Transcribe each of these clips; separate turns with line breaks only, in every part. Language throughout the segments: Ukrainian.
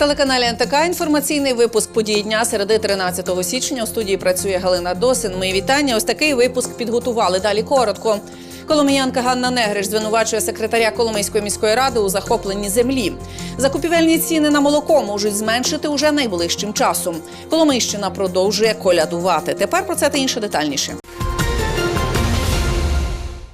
телеканалі НТК інформаційний випуск події дня середи 13 січня. У студії працює Галина Досин. Мої вітання. Ось такий випуск підготували. Далі коротко. Коломиянка Ганна Негриш звинувачує секретаря Коломийської міської ради у захопленні землі. Закупівельні ціни на молоко можуть зменшити уже найближчим часом. Коломийщина продовжує колядувати. Тепер про це та інше детальніше.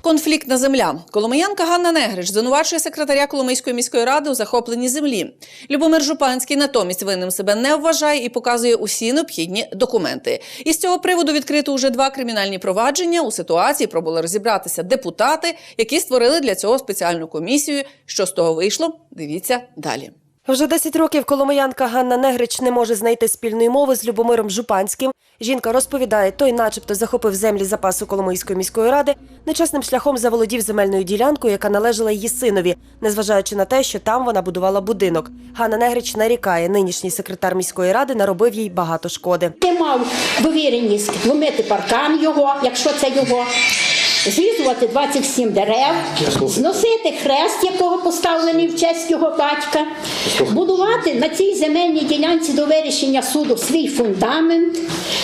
Конфліктна земля. Коломиянка Ганна Негрич звинувачує секретаря Коломийської міської ради у захопленні землі. Любомир Жупанський натомість винним себе не вважає і показує усі необхідні документи. І з цього приводу відкрито уже два кримінальні провадження. У ситуації пробували розібратися депутати, які створили для цього спеціальну комісію. Що з того вийшло? Дивіться далі.
Вже 10 років коломиянка Ганна Негрич не може знайти спільної мови з Любомиром Жупанським. Жінка розповідає, той, начебто, захопив землі запасу Коломийської міської ради, нечесним шляхом заволодів земельною ділянкою, яка належала її синові, незважаючи на те, що там вона будувала будинок. Ганна Негрич нарікає, нинішній секретар міської ради наробив їй багато шкоди.
Ти мав довіреність ломити паркан його, якщо це його, зрізувати 27 дерев, зносити хрест, якого поставлений в честь його батька, будувати на цій земельній ділянці до вирішення суду свій фундамент.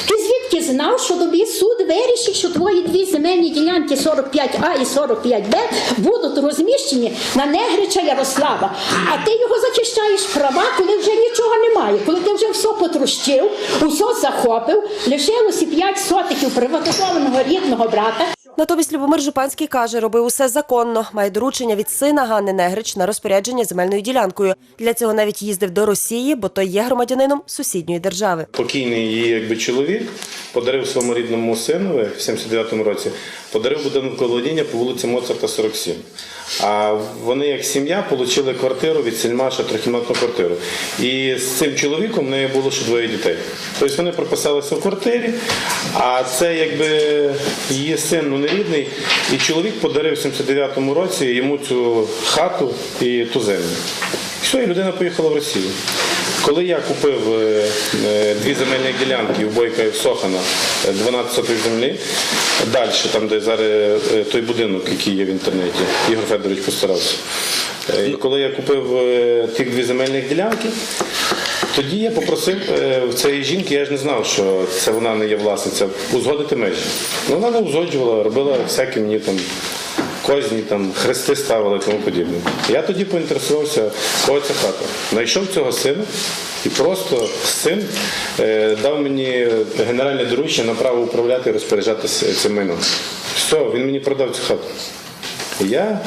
Ти звідки знав, що тобі суд вирішить, що твої дві земельні ділянки 45А і 45Б будуть розміщені на Негрича Ярослава, а ти його захищаєш права, коли вже нічого немає, коли ти вже все потрощив, усе захопив, лишилося 5 сотиків приватизованого рідного брата.
Натомість Любомир Жупанський каже, робив усе законно. Має доручення від сина Ганни Негрич на розпорядження земельною ділянкою. Для цього навіть їздив до Росії, бо той є громадянином сусідньої держави.
Покійний її якби чоловік подарив своєму рідному синові в 79-му році, подарив будинок володіння по вулиці Моцарта, 47. А вони, як сім'я, отримали квартиру від сільмаша, трьохкімнатну квартиру. І з цим чоловіком в неї було ще двоє дітей. Тобто вони прописалися в квартирі, а це якби її син ну, нерідний, і чоловік подарив в 79-му році йому цю хату і ту землю. І все, і людина поїхала в Росію. Коли я купив е, е, дві земельні ділянки у Бойка і в Сохана, е, 12 сотих землі, далі, там, де зараз е, той будинок, який є в інтернеті, Ігор Федорович постарався. Е, І коли я купив е, тих дві земельних ділянки, тоді я попросив е, в цієї жінки, я ж не знав, що це вона не є власниця, узгодити межі. Ну, вона не узгоджувала, робила всякі мені там козні, там, хрести ставили і тому подібне. Я тоді поінтересувався, кого ця хата. Знайшов цього сина і просто син е, дав мені генеральне доручення на право управляти і розпоряджатися цим майном. Все, він мені продав цю хату. Я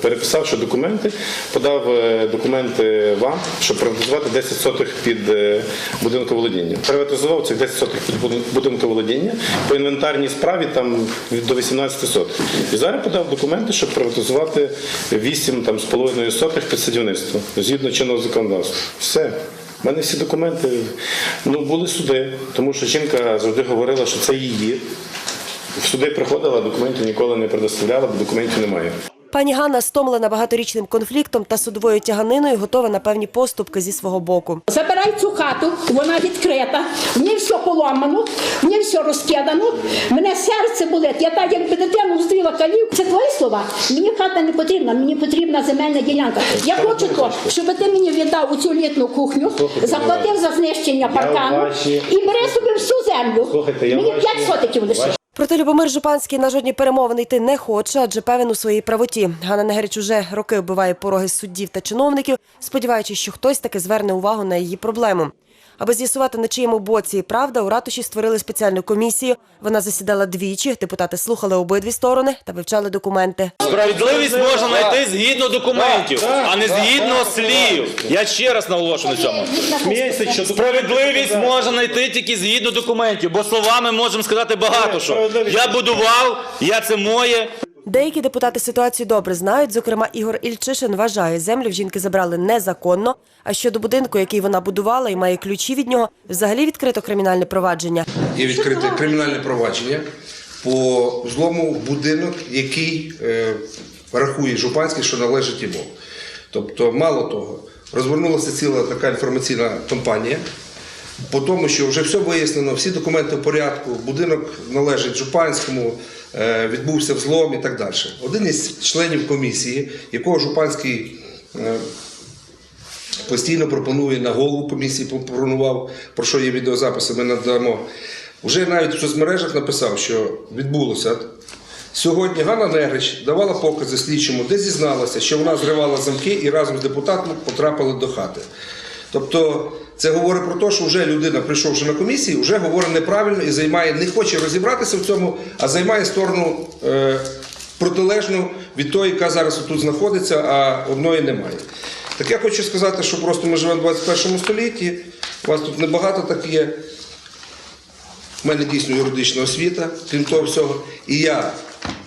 переписавши документи, подав е, документи вам, щоб приватизувати 10 сотих під е, будинковолодіння. Приватизував цих 10 сотих під будинковолодіння по інвентарній справі там до 18 сотих. І зараз подав документи, щоб приватизувати 8 там, з половиною сотих під садівництво згідно чинного законодавства. Все. У мене всі документи ну, були суди, тому що жінка завжди говорила, що це її. В суди приходила, документів ніколи не предоставляла, бо документів немає.
Пані Ганна стомлена багаторічним конфліктом та судовою тяганиною, готова на певні поступки зі свого боку.
Забирай цю хату, вона відкрита, в ній все поламано, в ній все розкидано. Мене серце болить. Я так якби дитину зустріла калів. Це твої слова. Мені хата не потрібна, мені потрібна земельна ділянка. Я хочу то, щоб ти мені віддав у цю літну кухню, заплатив за знищення паркану і бери собі всю землю.
Слухайте,
мені 5 сотиків лише.
Проте Любомир Жупанський на жодні перемовини йти не хоче, адже певен у своїй правоті. Ганна Негерич уже роки вбиває пороги суддів та чиновників, сподіваючись, що хтось таки зверне увагу на її проблему. Аби з'ясувати, на чиєму боці і правда, у ратуші створили спеціальну комісію. Вона засідала двічі. Депутати слухали обидві сторони та вивчали документи.
Справедливість можна знайти згідно документів, а не згідно слів. Я ще раз наголошую на цьому. Справедливість можна знайти тільки згідно документів, бо словами можемо сказати багато що. Я будував, я це моє.
Деякі депутати ситуацію добре знають. Зокрема, Ігор Ільчишин вважає, землю в жінки забрали незаконно. А щодо будинку, який вона будувала і має ключі від нього, взагалі відкрито кримінальне провадження.
Є відкрите кримінальне провадження по злому будинок, який е, рахує Жупанський, що належить йому. Тобто, мало того, розвернулася ціла така інформаційна кампанія. По тому, що вже все вияснено, всі документи в порядку, будинок належить Жупанському, відбувся взлом і так далі. Один із членів комісії, якого Жупанський е, постійно пропонує на голову комісії, пропонував, про що є відеозаписи, ми надамо. Вже навіть в соцмережах написав, що відбулося. Сьогодні Ганна Негрич давала покази слідчому, де зізналася, що вона зривала замки і разом з депутатом потрапила до хати. Тобто це говорить про те, що вже людина, прийшовши на комісії, вже говорить неправильно і займає, не хоче розібратися в цьому, а займає сторону е, протилежну від тої, яка зараз тут знаходиться, а одної немає. Так я хочу сказати, що просто ми живемо в 21 столітті, у вас тут небагато так є. У мене дійсно юридична освіта, крім того всього. І я,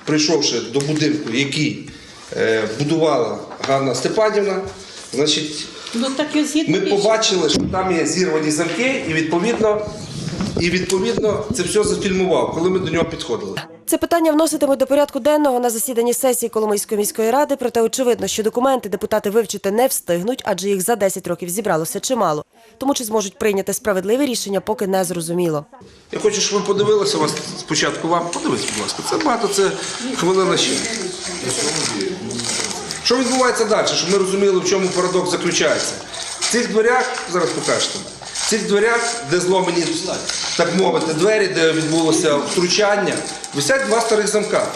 прийшовши до будинку, який е, будувала Ганна Степанівна, значить,
Ну так і згідно.
ми побачили, що там є зірвані замки, і відповідно, і відповідно це все зафільмував, коли ми до нього підходили.
Це питання вноситимуть до порядку денного на засіданні сесії Коломийської міської ради. Проте очевидно, що документи депутати вивчити не встигнуть, адже їх за 10 років зібралося чимало. Тому чи зможуть прийняти справедливе рішення, поки не зрозуміло.
Я хочу, щоб ви подивилися вас спочатку вам. Подивіться, будь ласка. Це багато, це хвилина ще. Що відбувається далі, щоб ми розуміли, в чому парадокс заключається. В цих дверях, зараз покажете, в цих дверях, де зломані, так мовити, двері, де відбулося втручання, висять два старих замка.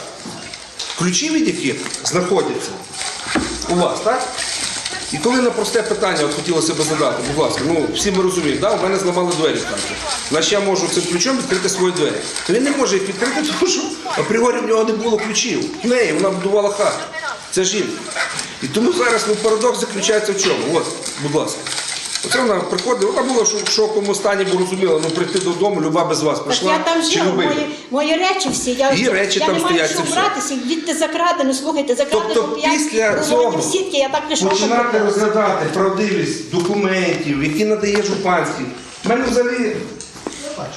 Ключі від яких знаходяться у вас, так? І коли на просте питання от хотілося б задати, будь ласка, ну всі ми розуміємо, да, у мене зламали двері в хаті. Значить я можу цим ключом відкрити свої двері. То він не може їх відкрити, тому що апріорі в нього не було ключів. В неї вона будувала хату. Це жінка. І тому зараз ну, парадокс заключається в чому? От, будь ласка. Оце вона приходить, вона була в шоковому стані, бо розуміла, ну прийти додому, люба без вас
Так
прийшла.
я там
чи
жив, мої, мої речі всі. Я,
Її речі
я
там
не маю
стоять,
що
це все.
братися, відти закрадено, слухайте, закрадено
Тобто після цього
сітки, я так пішов.
починати розглядати правдивість документів, які надає Жупанський. В мене взагалі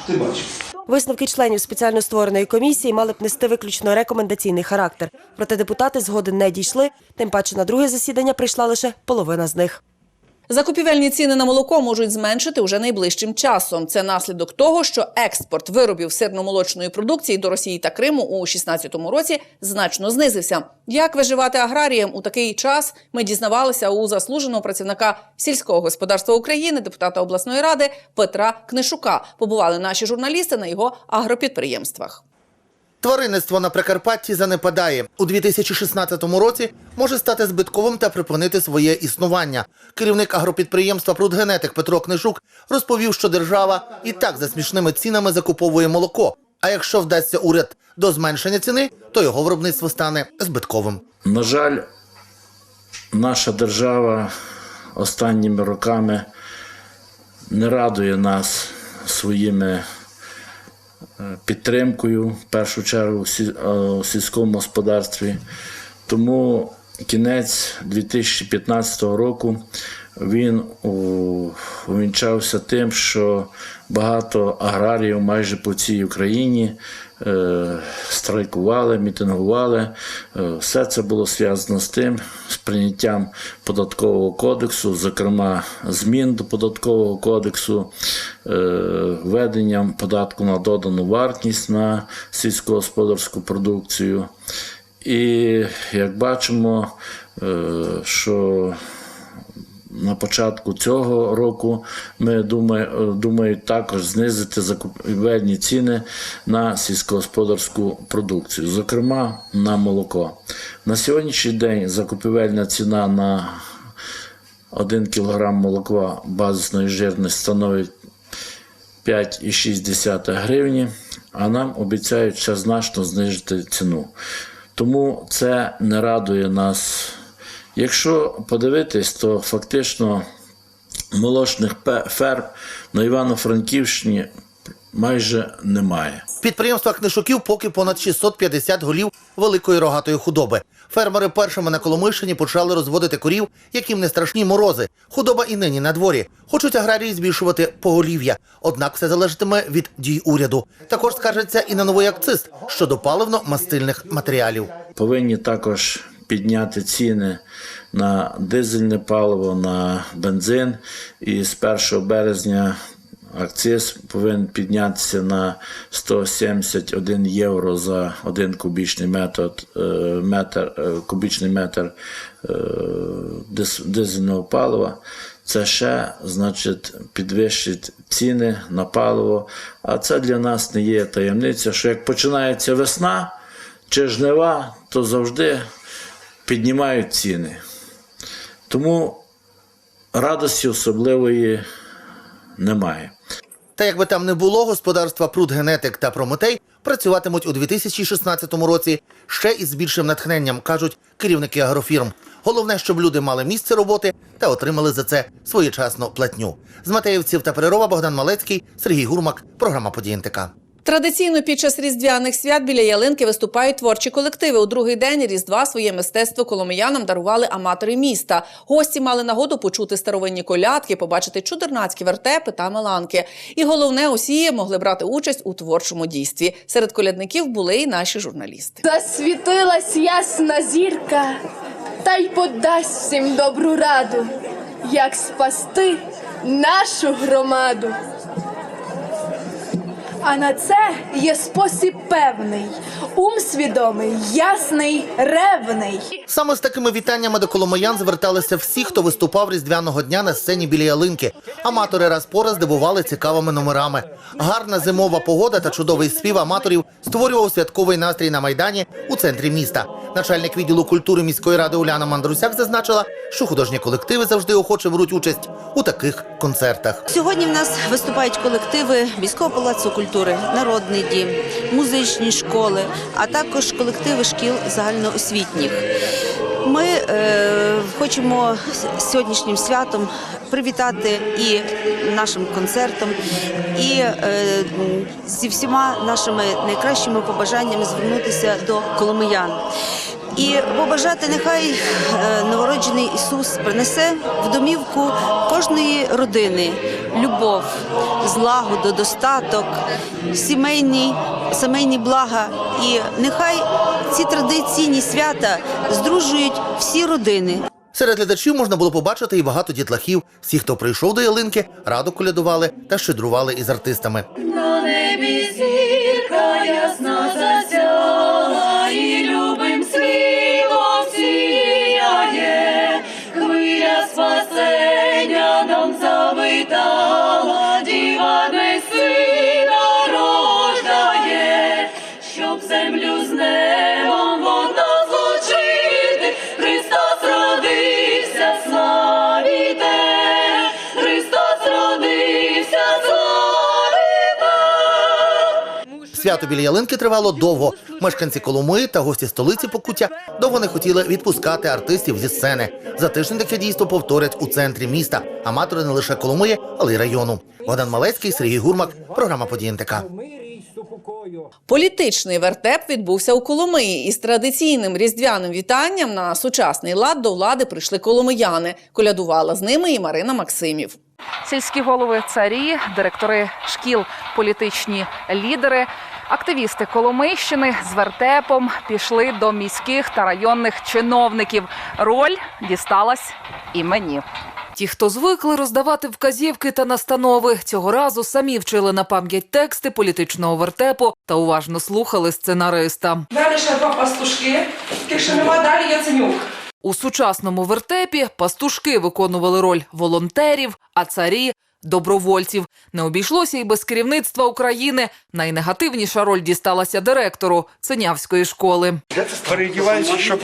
ти бачиш.
Висновки членів спеціально створеної комісії мали б нести виключно рекомендаційний характер. Проте депутати згоди не дійшли. Тим паче на друге засідання прийшла лише половина з них.
Закупівельні ціни на молоко можуть зменшити уже найближчим часом. Це наслідок того, що експорт виробів сирно-молочної продукції до Росії та Криму у 2016 році значно знизився. Як виживати аграріям у такий час? Ми дізнавалися у заслуженого працівника сільського господарства України, депутата обласної ради Петра Книшука. Побували наші журналісти на його агропідприємствах.
Тваринництво на Прикарпатті занепадає. У 2016 році може стати збитковим та припинити своє існування. Керівник агропідприємства «Прудгенетик» Петро Книжук розповів, що держава і так за смішними цінами закуповує молоко. А якщо вдасться уряд до зменшення ціни, то його виробництво стане збитковим.
На жаль, наша держава останніми роками не радує нас своїми підтримкою, в першу чергу в е, сільському господарстві. Тому кінець 2015 року він увінчався тим, що багато аграріїв майже по всій Україні е, страйкували, мітингували. Все це було зв'язано з тим, з прийняттям податкового кодексу, зокрема змін до податкового кодексу, е, введенням податку на додану вартість на сільськогосподарську продукцію. І як бачимо, е, що на початку цього року ми думаю, думають також знизити закупівельні ціни на сільськогосподарську продукцію, зокрема на молоко. На сьогоднішній день закупівельна ціна на 1 кг молока базисної жирності становить 5,6 гривні, а нам обіцяють ще значно знижити ціну. Тому це не радує нас. Якщо подивитись, то фактично молочних ферм на Івано-Франківщині майже немає.
Підприємства Книшуків поки понад 650 голів великої рогатої худоби. Фермери першими на Коломийщині почали розводити корів, яким не страшні морози. Худоба і нині на дворі. Хочуть аграрії збільшувати поголів'я. Однак все залежатиме від дій уряду. Також скаржаться і на новий акциз щодо паливно-мастильних матеріалів.
Повинні також підняти ціни на дизельне паливо, на бензин. І з 1 березня акциз повинен піднятися на 171 євро за один кубічний метр, е, метр, е, кубічний метр е, дизельного палива. це ще значить, підвищить ціни на паливо. А це для нас не є таємниця, що як починається весна чи жнива, то завжди піднімають ціни. Тому радості особливої немає.
Та якби там не було, господарства Прудгенетик та Прометей працюватимуть у 2016 році ще із більшим натхненням, кажуть керівники агрофірм. Головне, щоб люди мали місце роботи та отримали за це своєчасну платню. З Матеївців та Перерова Богдан Малецький, Сергій Гурмак, програма «Події НТК».
Традиційно під час різдвяних свят біля ялинки виступають творчі колективи. У другий день різдва своє мистецтво коломиянам дарували аматори міста. Гості мали нагоду почути старовинні колядки, побачити чудернацькі вертепи та меланки. І головне, усі могли брати участь у творчому дійстві. Серед колядників були й наші журналісти.
Засвітилась ясна зірка, та й подасть всім добру раду, як спасти нашу громаду. А на це є спосіб певний, ум свідомий, ясний, ревний.
Саме з такими вітаннями до коломиян зверталися всі, хто виступав різдвяного дня на сцені біля ялинки. Аматори раз по раз дивували цікавими номерами. Гарна зимова погода та чудовий спів аматорів створював святковий настрій на майдані у центрі міста. Начальник відділу культури міської ради Уляна Мандрусяк зазначила, що художні колективи завжди охоче беруть участь у таких концертах.
Сьогодні в нас виступають колективи міського палацу культури, народний дім, музичні школи, а також колективи шкіл загальноосвітніх. Ми е, хочемо сьогоднішнім святом привітати і нашим концертом, і е, зі всіма нашими найкращими побажаннями звернутися до коломиян. І побажати, нехай е, новороджений Ісус принесе в домівку кожної родини любов, злагоду, достаток, сімейні, сімейні блага. І нехай ці традиційні свята здружують всі родини.
Серед глядачів можна було побачити і багато дітлахів. Всі, хто прийшов до ялинки, радо колядували та щедрували із артистами.
На небі зірка ясна засяла,
Свято біля ялинки тривало довго. Мешканці Коломиї та гості столиці Покуття довго не хотіли відпускати артистів зі сцени. За тиждень таке дійство повторять у центрі міста. Аматори не лише Коломиї, але й району. Богдан Малецький, Сергій Гурмак, програма «Події НТК».
Політичний вертеп відбувся у Коломиї. Із традиційним різдвяним вітанням на сучасний лад до влади прийшли коломияни. Колядувала з ними і Марина Максимів.
сільські голови царі, директори шкіл, політичні лідери. Активісти Коломийщини з вертепом пішли до міських та районних чиновників. Роль дісталась і мені.
Ті, хто звикли роздавати вказівки та настанови, цього разу самі вчили на пам'ять тексти політичного вертепу та уважно слухали сценариста.
Далі ще два пастушки, якщо нема, далі Яценюк.
У сучасному вертепі пастушки виконували роль волонтерів, а царі добровольців. Не обійшлося і без керівництва України. Найнегативніша роль дісталася директору Синявської школи.
Передіваюся, щоб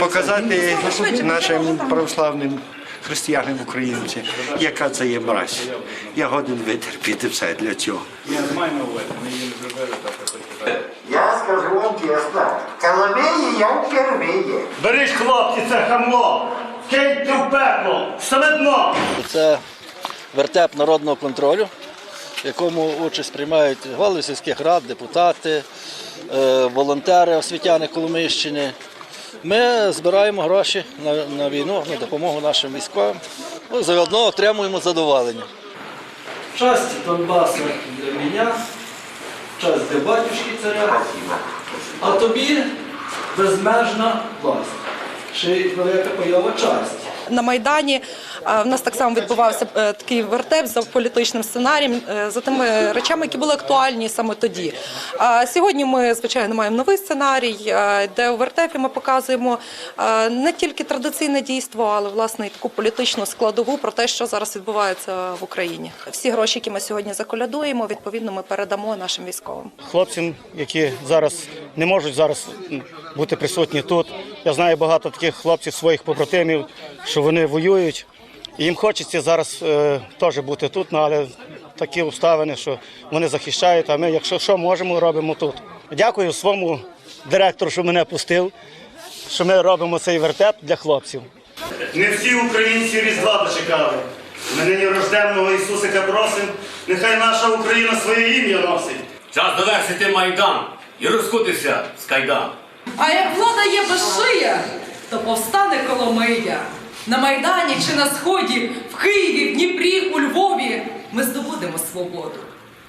показати нашим православним християнам українцям, яка це є мразь. Я годен витерпіти все для цього.
Я скажу вам чесно, Коломиї я впервые.
Берись, хлопці, це хамло! Киньте в пекло! Саме дно!
Це вертеп народного контролю, в якому участь приймають голови сільських рад, депутати, е, волонтери, освітяни Коломийщини. Ми збираємо гроші на, війну, на допомогу нашим військовим. Ну, заодно отримуємо задоволення. Часть Донбасу для мене, часть для батюшки царя, а тобі безмежна власть. Й велика бойова часть.
На Майдані в нас так само відбувався е, такий вертеп за політичним сценарієм, е, за тими речами, які були актуальні саме тоді. Сьогодні ми, звичайно, маємо новий сценарій, е, де у вертепі ми показуємо не тільки традиційне дійство, але власне і таку політичну складову про те, що зараз відбувається в Україні. Всі гроші, які ми сьогодні заколядуємо, відповідно, ми передамо нашим військовим.
Хлопцям, які зараз не можуть зараз бути присутні тут. Я знаю багато таких хлопців, своїх побратимів, що вони воюють. І їм хочеться зараз е, теж бути тут, ну, але такі обставини, що вони захищають, а ми, якщо що можемо, робимо тут. Дякую своєму директору, що мене пустив, що ми робимо цей вертеп для хлопців. Не всі українці Різдва дочекали. Ми нині рожденного Ісусика просим, нехай наша Україна своє ім'я носить.
Час довершити Майдан і розкутися з кайдан.
А як влада є безшия, то повстане Коломия. На Майдані чи на Сході, в Києві, в Дніпрі, у Львові ми здобудемо свободу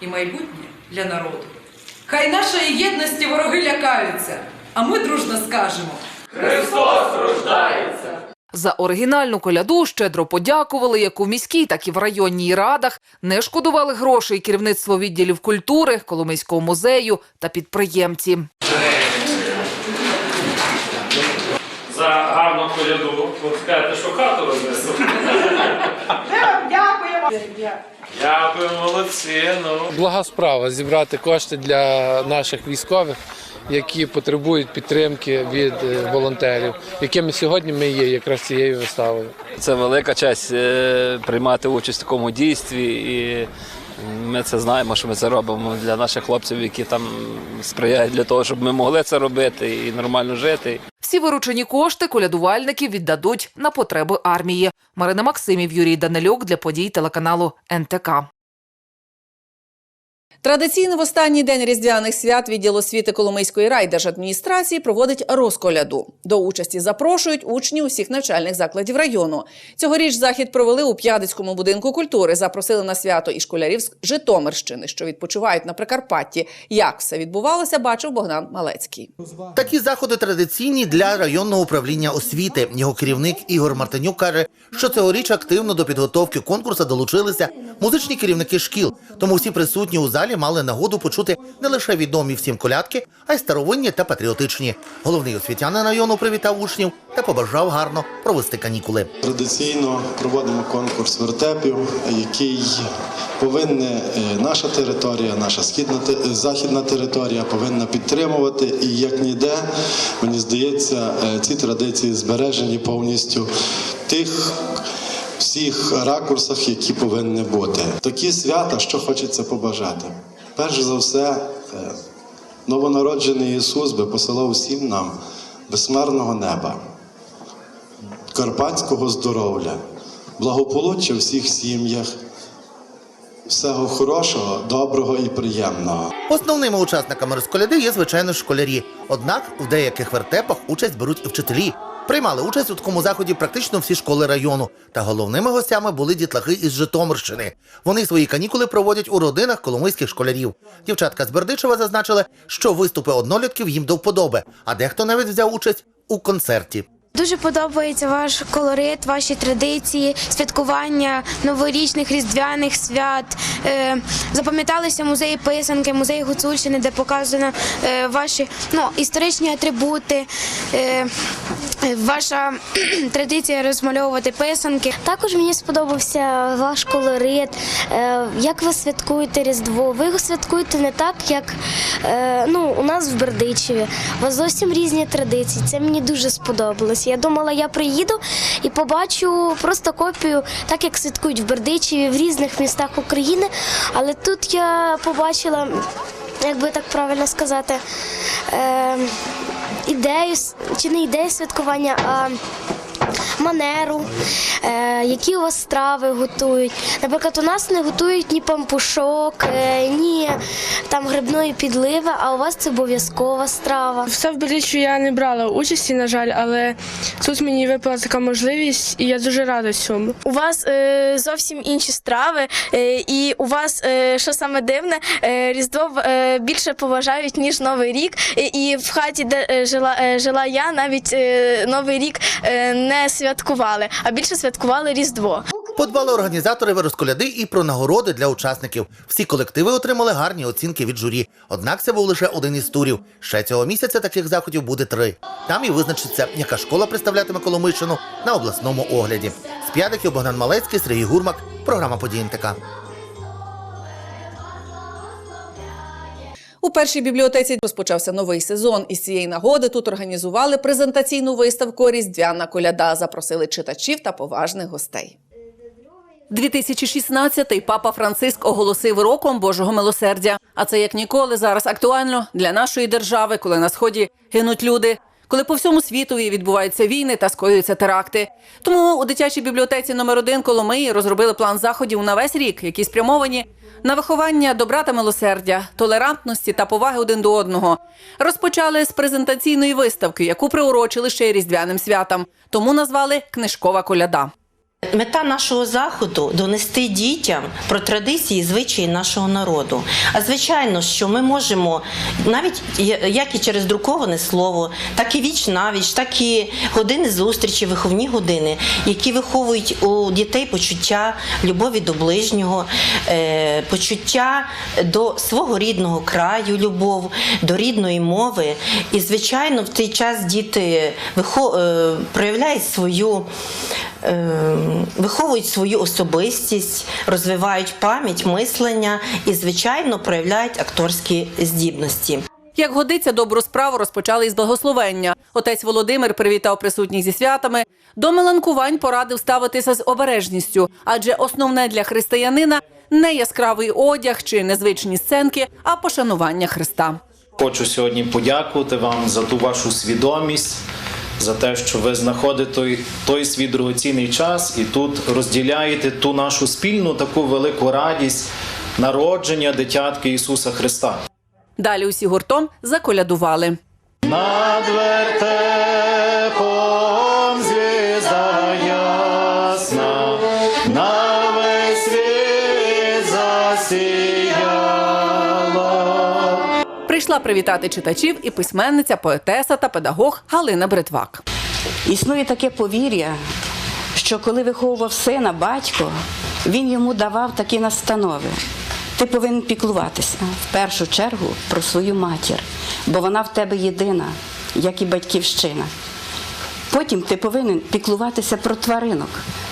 і майбутнє для народу. Хай нашої єдності вороги лякаються, а ми дружно скажемо.
Христос рождається!
За оригінальну коляду щедро подякували як у міській, так і в районній радах. Не шкодували грошей керівництво відділів культури, Коломийського музею та підприємці.
За коляду. Ви скажете, що хату рознесу.
Дякуємо.
Дякую, молодці. Ну.
Блага справа зібрати кошти для наших військових, які потребують підтримки від е, волонтерів, якими сьогодні ми є якраз цією виставою.
Це велика честь е, приймати участь в такому дійстві, і ми це знаємо, що ми це робимо для наших хлопців, які там сприяють для того, щоб ми могли це робити і нормально жити.
Всі виручені кошти колядувальники віддадуть на потреби армії. Марина Максимів, Юрій Данилюк для подій телеканалу НТК.
Традиційно в останній день різдвяних свят відділ освіти Коломийської райдержадміністрації проводить розколяду. До участі запрошують учні усіх навчальних закладів району. Цьогоріч захід провели у П'ядицькому будинку культури. Запросили на свято і школярів з Житомирщини, що відпочивають на Прикарпатті. Як все відбувалося, бачив Богдан Малецький.
Такі заходи традиційні для районного управління освіти. Його керівник Ігор Мартинюк каже, що цьогоріч активно до підготовки конкурсу долучилися музичні керівники шкіл. Тому всі присутні у залі мали нагоду почути не лише відомі всім колядки, а й старовинні та патріотичні. Головний освітянин району привітав учнів та побажав гарно провести канікули.
Традиційно проводимо конкурс вертепів, який повинна е, наша територія, наша східна е, західна територія повинна підтримувати. І як ніде, мені здається, е, ці традиції збережені повністю тих. Всіх ракурсах, які повинні бути. Такі свята, що хочеться побажати. Перш за все, е, новонароджений Ісус би посилав всім нам безсмерного неба, карпатського здоров'я, благополуччя всіх сім'ях, всього хорошого, доброго і приємного.
Основними учасниками розколяди є звичайно школярі. Однак в деяких вертепах участь беруть і вчителі. Приймали участь у такому заході практично всі школи району. Та головними гостями були дітлахи із Житомирщини. Вони свої канікули проводять у родинах коломийських школярів. Дівчатка з Бердичева зазначили, що виступи однолітків їм до вподоби, а дехто навіть взяв участь у концерті.
Дуже подобається ваш колорит, ваші традиції, святкування новорічних різдвяних свят. Е, запам'яталися музеї писанки, музей Гуцульщини, де показано е, ваші ну, історичні атрибути. Е, Ваша традиція розмальовувати писанки.
Також мені сподобався ваш колорит. Як ви святкуєте Різдво? Ви його святкуєте не так, як ну, у нас в Бердичеві. У вас зовсім різні традиції. Це мені дуже сподобалось. Я думала, я приїду і побачу просто копію, так як святкують в Бердичеві, в різних містах України. Але тут я побачила, як би так правильно сказати, е, ідею, чи не ідею святкування, а манеру, е, які у вас страви готують. Наприклад, у нас не готують ні пампушок, е, ні там грибної підливи, а у вас це обов'язкова страва.
Все в Бердичеві я не брала участі, на жаль, але тут мені випала така можливість, і я дуже рада цьому.
У вас е, зовсім інші страви, е, і у вас, е, що саме дивне, е, Різдво е, більше поважають, ніж Новий рік. І, і в хаті, де е, жила, е, жила я, навіть е, Новий рік е, не святкували. Святкували, а більше святкували Різдво.
Подбали організатори розколяди і про нагороди для учасників. Всі колективи отримали гарні оцінки від журі. Однак це був лише один із турів. Ще цього місяця таких заходів буде три. Там і визначиться, яка школа представлятиме Коломийщину на обласному огляді. З п'ятиків Богдан Малецький, Сергій Гурмак. Програма «Події НТК».
У першій бібліотеці розпочався новий сезон. Із цієї нагоди тут організували презентаційну виставку Різдвяна коляда. Запросили читачів та поважних гостей. 2016-й папа Франциск оголосив роком Божого милосердя. А це як ніколи зараз актуально для нашої держави, коли на сході гинуть люди. Коли по всьому світу відбуваються війни та скоюються теракти. Тому у дитячій бібліотеці номер 1 Коломиї розробили план заходів на весь рік, які спрямовані на виховання добра та милосердя, толерантності та поваги один до одного. Розпочали з презентаційної виставки, яку приурочили ще й різдвяним святам. Тому назвали Книжкова коляда.
Мета нашого заходу донести дітям про традиції і звичаї нашого народу. А звичайно, що ми можемо навіть як і через друковане слово, так і віч навіч, так і години зустрічі, виховні години, які виховують у дітей почуття любові до ближнього, е, почуття до свого рідного краю, любов, до рідної мови. І, звичайно, в цей час діти е, проявляють свою. Е, Виховують свою особистість, розвивають пам'ять, мислення і, звичайно, проявляють акторські здібності.
Як годиться, добру справу розпочали із благословення. Отець Володимир привітав присутніх зі святами. До меланкувань порадив ставитися з обережністю, адже основне для християнина не яскравий одяг чи незвичні сценки, а пошанування Христа.
Хочу сьогодні подякувати вам за ту вашу свідомість, за те, що ви знаходите той, той свій дорогоцінний час і тут розділяєте ту нашу спільну таку велику радість народження дитятки Ісуса Христа.
Далі усі гуртом заколядували.
Над
Прийшла привітати читачів і письменниця, поетеса та педагог Галина Бритвак.
Існує таке повір'я, що коли виховував сина батько, він йому давав такі настанови. Ти повинен піклуватися в першу чергу про свою матір, бо вона в тебе єдина, як і батьківщина. Потім ти повинен піклуватися про тваринок,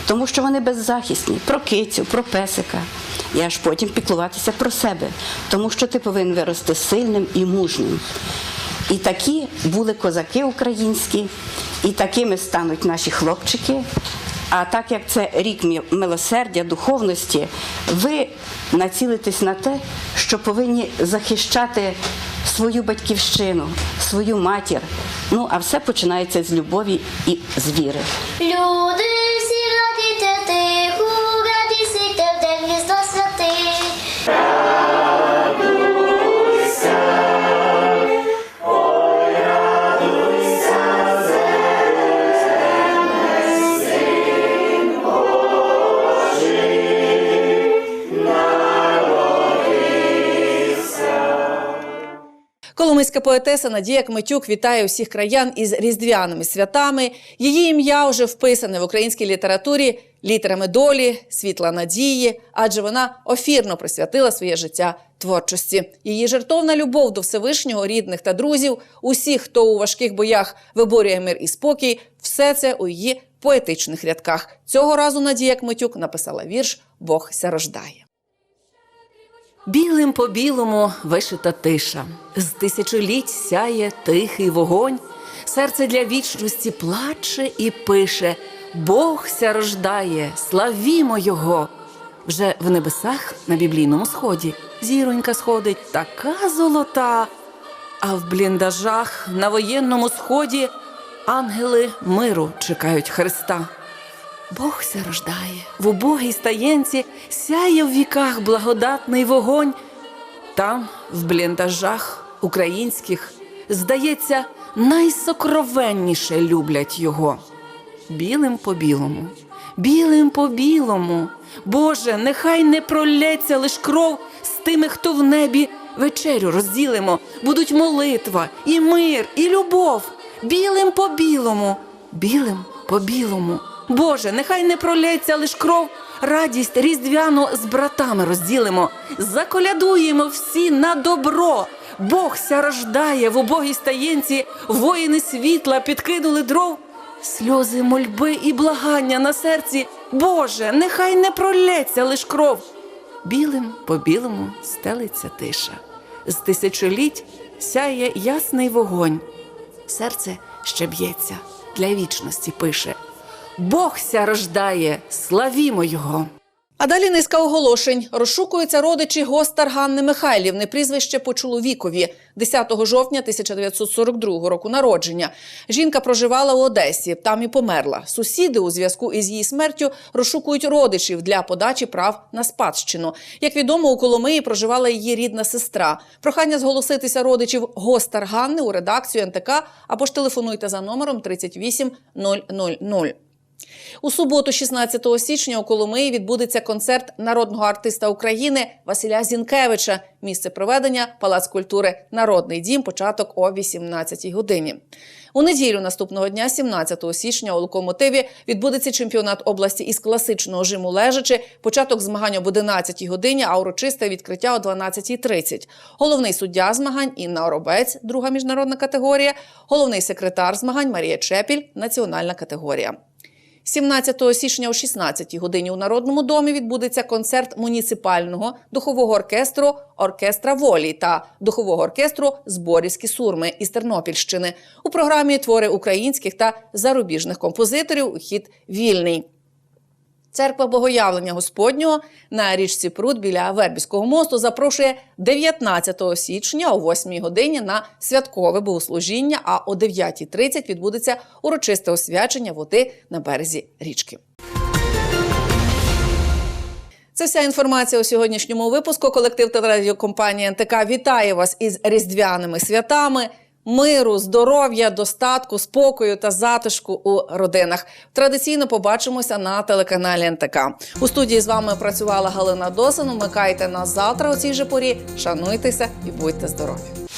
тому що вони беззахисні, про кицю, про песика. І аж потім піклуватися про себе, тому що ти повинен вирости сильним і мужнім. І такі були козаки українські, і такими стануть наші хлопчики. А так як це рік милосердя, духовності, ви націлитесь на те, що повинні захищати свою батьківщину, свою матір. Ну а все починається з любові і з віри.
Люди всі
Коломийська поетеса Надія Кметюк вітає усіх краян із різдвяними святами. Її ім'я вже вписане в українській літературі літерами долі, світла надії, адже вона офірно присвятила своє життя творчості. Її жертовна любов до Всевишнього, рідних та друзів, усіх, хто у важких боях виборює мир і спокій, все це у її поетичних рядках. Цього разу Надія Кметюк написала вірш Бог ся рождає. Білим по білому вишита тиша, з тисячоліть сяє тихий вогонь, серце для вічності плаче і пише: Бог ся рождає, славімо Його. Вже в небесах на біблійному сході. Зіронька сходить така золота, а в бліндажах на воєнному сході ангели миру чекають Христа. Бог ся рождає, в убогій стаєнці сяє в віках благодатний вогонь. Там, в бліндажах українських, здається, найсокровенніше люблять його. Білим по білому, білим по білому. Боже, нехай не пролється лиш кров з тими, хто в небі вечерю розділимо. Будуть молитва, і мир, і любов. Білим по білому, білим по білому. Боже, нехай не пролється лиш кров, радість різдвяну з братами розділимо, заколядуємо всі на добро. Бог ся рождає в убогій стаєнці, воїни світла підкинули дров. Сльози мольби і благання на серці. Боже, нехай не пролється лиш кров. Білим по білому стелиться тиша. З тисячоліть сяє ясний вогонь. Серце ще б'ється, для вічності пише. Бог ся рождає, славімо його. А далі низка оголошень. Розшукуються родичі Гостар Ганни Михайлівни, прізвище по чоловікові 10 жовтня 1942 року народження. Жінка проживала у Одесі, там і померла. Сусіди у зв'язку із її смертю розшукують родичів для подачі прав на спадщину. Як відомо, у Коломиї проживала її рідна сестра. Прохання зголоситися родичів Гостар Ганни у редакцію НТК або ж телефонуйте за номером 38000. У суботу, 16 січня, у Коломиї відбудеться концерт народного артиста України Василя Зінкевича. Місце проведення Палац культури Народний дім. Початок о 18-й годині. У неділю наступного дня, 17 січня, у локомотиві відбудеться чемпіонат області із класичного жиму лежачи. Початок змагань об 11 годині, а урочисте відкриття о 12.30. Головний суддя змагань Інна Оробець, друга міжнародна категорія. Головний секретар змагань Марія Чепіль, національна категорія. 17 січня о 16 годині у Народному домі відбудеться концерт муніципального духового оркестру Оркестра волі та духового оркестру Зборівські сурми із Тернопільщини. У програмі твори українських та зарубіжних композиторів. Хід вільний. Церква Богоявлення Господнього на річці Пруд біля Вербівського мосту запрошує 19 січня о 8 годині на святкове богослужіння, а о 9.30 відбудеться урочисте освячення води на березі річки. Це вся інформація у сьогоднішньому випуску. Колектив телерадіокомпанії НТК вітає вас із різдвяними святами. Миру, здоров'я, достатку, спокою та затишку у родинах. Традиційно побачимося на телеканалі НТК. У студії з вами працювала Галина Досин. Умикайте нас завтра у цій же порі. Шануйтеся і будьте здорові!